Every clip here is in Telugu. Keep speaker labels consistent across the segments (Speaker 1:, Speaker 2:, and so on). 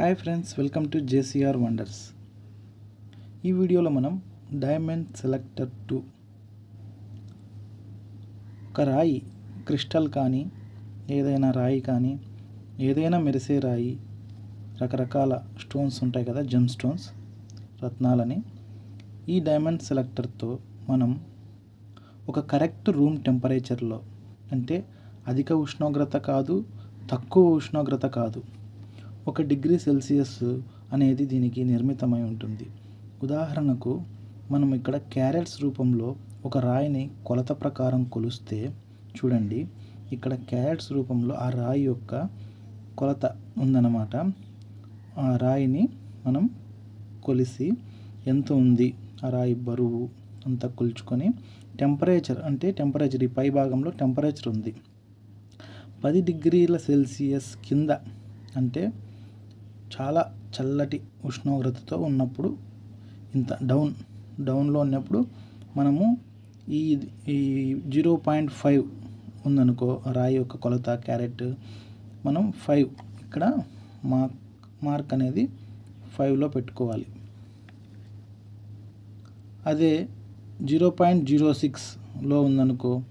Speaker 1: Hi friends welcome to JCR wonders. ఈ వీడియోలో మనం డైమండ్ సెలెక్టర్ టూ. ఒక రాయి క్రిస్టల్ కానీ ఏదైనా రాయి కానీ ఏదైనా మెరిసే రాయి రకరకాల స్టోన్స్ ఉంటాయి కదా జమ్ స్టోన్స్ రత్నాలని. ఈ డైమండ్ సెలెక్టర్తో మనం ఒక కరెక్ట్ రూమ్ టెంపరేచర్లో అంటే అధిక ఉష్ణోగ్రత కాదు తక్కువ ఉష్ణోగ్రత కాదు ఒక డిగ్రీ సెల్సియస్ అనేది దీనికి నిర్మితమై ఉంటుంది. ఉదాహరణకు మనం ఇక్కడ క్యారెట్స్ రూపంలో ఒక రాయిని కొలత ప్రకారం కొలిస్తే చూడండి ఇక్కడ క్యారెట్స్ రూపంలో ఆ రాయి యొక్క కొలత ఉందన్నమాట. ఆ రాయిని మనం కొలిసి ఎంత ఉంది? ఆ రాయి బరువు అంతా కొలుచుకొని టెంపరేచర్ అంటే టెంపరేచర్ ఈ పై భాగంలో టెంపరేచర్ ఉంది. పది డిగ్రీల సెల్సియస్ కింద అంటే చాలా చల్లటి ఉష్ణోగ్రతతో ఉన్నప్పుడు ఇంత డౌన్ డౌన్లో ఉన్నప్పుడు మనము ఈ ఈ జీరో పాయింట్ ఫైవ్ ఉందనుకో రాయి యొక్క కొలత క్యారెట్ మనం ఫైవ్ ఇక్కడ మార్క్ మార్క్ అనేది ఫైవ్లో పెట్టుకోవాలి. అదే జీరో పాయింట్ జీరో సిక్స్లో ఉందనుకో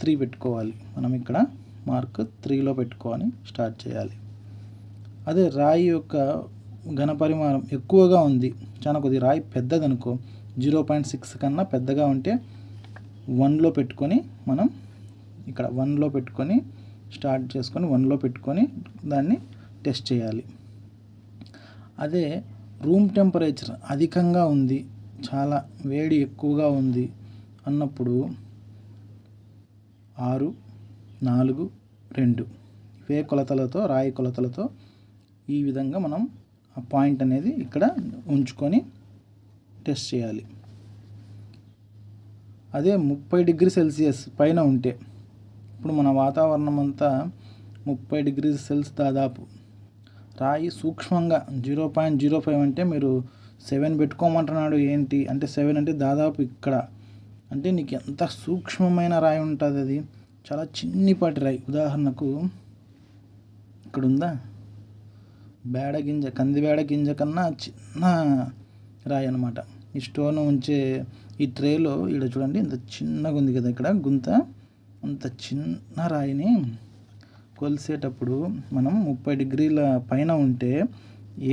Speaker 1: త్రీ పెట్టుకోవాలి. మనం ఇక్కడ మార్క్ త్రీలో పెట్టుకోవాలి స్టార్ట్ చేయాలి. అదే రాయి యొక్క ఘన పరిమాణం ఎక్కువగా ఉంది. చాలా కొద్ది రాయి పెద్దదనుకో జీరో పాయింట్ సిక్స్ కన్నా పెద్దగా ఉంటే వన్లో పెట్టుకొని మనం ఇక్కడ వన్లో పెట్టుకొని స్టార్ట్ చేసుకొని వన్లో పెట్టుకొని దాన్ని టెస్ట్ చేయాలి. అదే రూమ్ టెంపరేచర్ అధికంగా ఉంది చాలా వేడి ఎక్కువగా ఉంది అన్నప్పుడు ఆరు నాలుగు రెండు. ఇవే కొలతలతో రాయి కొలతలతో ఈ విధంగా మనం ఆ పాయింట్ అనేది ఇక్కడ ఉంచుకొని టెస్ట్ చేయాలి. అదే ముప్పై డిగ్రీ సెల్సియస్ పైన ఉంటే ఇప్పుడు మన వాతావరణం అంతా ముప్పై డిగ్రీ సెల్స్ దాదాపు. రాయి సూక్ష్మంగా జీరో పాయింట్ జీరో ఫైవ్ అంటే మీరు సెవెన్ పెట్టుకోమంటున్నాడు ఏంటి? అంటే సెవెన్ అంటే దాదాపు ఇక్కడ. అంటే నీకు ఎంత సూక్ష్మమైన రాయి ఉంటుంది అది? చాలా చిన్నిపాటి రాయి. ఉదాహరణకు ఇక్కడ ఉందా బేడ గింజ కంది బేడ గింజ కన్నా చిన్న రాయి అనమాట ఈ స్టోన్ ఉంచే ఈ ట్రేలో ఇక్కడ చూడండి ఇంత చిన్నగా ఉంది కదా ఇక్కడ గుంత. అంత చిన్న రాయిని కొలిసేటప్పుడు మనం ముప్పై డిగ్రీల పైన ఉంటే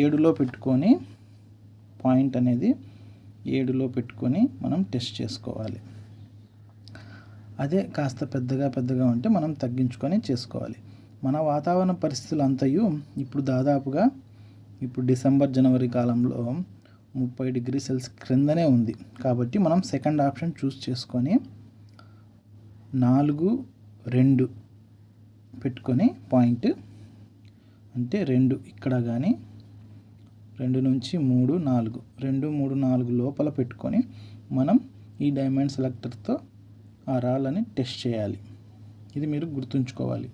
Speaker 1: ఏడులో పెట్టుకొని పాయింట్ అనేది ఏడులో పెట్టుకొని మనం టెస్ట్ చేసుకోవాలి. అదే కాస్త పెద్దగా పెద్దగా ఉంటే మనం తగ్గించుకొని చేసుకోవాలి. మన వాతావరణ పరిస్థితులు అంతయు ఇప్పుడు దాదాపుగా ఇప్పుడు డిసెంబర్ జనవరి కాలంలో ముప్పై డిగ్రీ సెల్స్ క్రిందనే ఉంది. కాబట్టి మనం సెకండ్ ఆప్షన్ చూస్ చేసుకొని నాలుగు రెండు పెట్టుకొని పాయింట్ అంటే రెండు ఇక్కడ కానీ రెండు నుంచి మూడు నాలుగు. రెండు మూడు నాలుగు లోపల పెట్టుకొని మనం ఈ డైమండ్ సెలెక్టర్తో ఆ రాళ్ళని టెస్ట్ చేయాలి. ఇది మీరు గుర్తుంచుకోవాలి.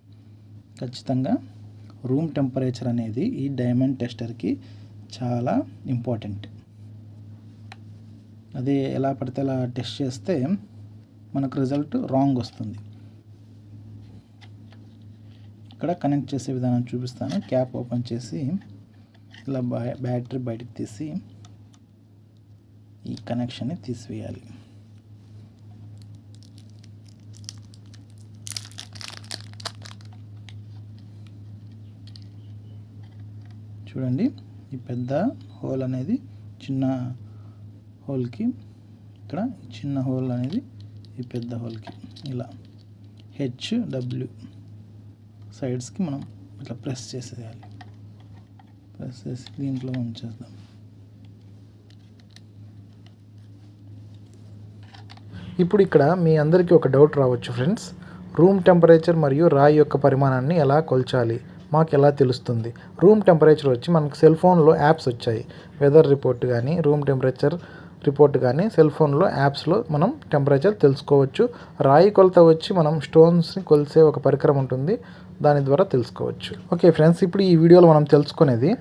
Speaker 1: ఖచ్చితంగా. రూమ్ టెంపరేచర్ అనేది ఈ డైమండ్ టెస్టర్కి చాలా ఇంపార్టెంట్. అది ఎలా పడితే అలా టెస్ట్ చేస్తే మనకు రిజల్ట్ రాంగ్ వస్తుంది. ఇక్కడ కనెక్ట్ చేసే విధానం చూపిస్తాను. క్యాప్ ఓపెన్ చేసి ఇలా బ్యాటరీ బయటకు తీసి ఈ కనెక్షన్ని తీసివేయాలి. చూడండి. ఈ పెద్ద హోల్ అనేది చిన్న హోల్కి ఇక్కడ చిన్న హోల్ అనేది ఈ పెద్ద హోల్కి. ఇలా హెచ్ డబ్ల్యూ సైడ్స్కి మనం ఇట్లా ప్రెస్ చేసేయాలి. ప్రెస్ చేసి దీంట్లో ఉంచేద్దాం.
Speaker 2: ఇప్పుడు ఇక్కడ మీ అందరికీ ఒక డౌట్ రావచ్చు ఫ్రెండ్స్ రూమ్ టెంపరేచర్ మరియు రాయి యొక్క పరిమాణాన్ని ఎలా కొల్చాలి? మాకు ఎలా తెలుస్తుంది? రూమ్ టెంపరేచర్ వచ్చి మనకు సెల్ ఫోన్లో యాప్స్ వచ్చాయి. వెదర్ రిపోర్ట్ కానీ రూమ్ టెంపరేచర్ రిపోర్ట్ కానీ సెల్ ఫోన్లో యాప్స్లో మనం టెంపరేచర్ తెలుసుకోవచ్చు. రాయి కొలత వచ్చి మనం స్టోన్స్ని కొలిసే ఒక పరికరం ఉంటుంది. దాని ద్వారా తెలుసుకోవచ్చు. ఓకే ఫ్రెండ్స్ ఇప్పుడు ఈ వీడియోలో మనం తెలుసుకునేది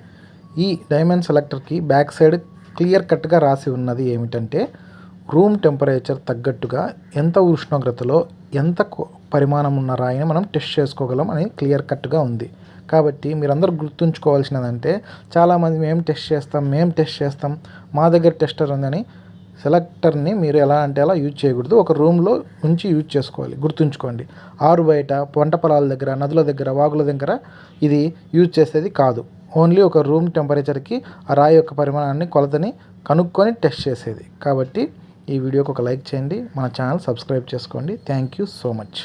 Speaker 2: ఈ డైమండ్ సెలెక్టర్కి బ్యాక్ సైడ్ క్లియర్ కట్గా రాసి ఉన్నది ఏమిటంటే రూమ్ టెంపరేచర్ తగ్గట్టుగా ఎంత ఉష్ణోగ్రతలో ఎంత కొ- పరిమాణం ఉన్న రాయిని మనం టెస్ట్ చేసుకోగలం అని క్లియర్ కట్గా ఉంది. కాబట్టి మీరందరూ గుర్తుంచుకోవాల్సినదంటే చాలామంది మేము టెస్ట్ చేస్తాం మేము టెస్ట్ చేస్తాం మా దగ్గర టెస్టర్ ఉందని సెలెక్టర్ని మీరు ఎలా అంటే అలా యూజ్ చేయకూడదు. ఒక రూమ్లో ఉంచి యూజ్ చేసుకోవాలి. గుర్తుంచుకోండి. ఆరు బయట పంట పొలాల దగ్గర నదుల దగ్గర వాగుల దగ్గర ఇది యూజ్ చేసేది కాదు. ఓన్లీ ఒక రూమ్ టెంపరేచర్కి ఆ రాయి యొక్క పరిమాణాన్ని కొలతని కనుక్కొని టెస్ట్ చేసేది. కాబట్టి ఈ వీడియోకి ఒక లైక్ చేయండి. మన ఛానల్ సబ్స్క్రైబ్ చేసుకోండి. Thank you so much.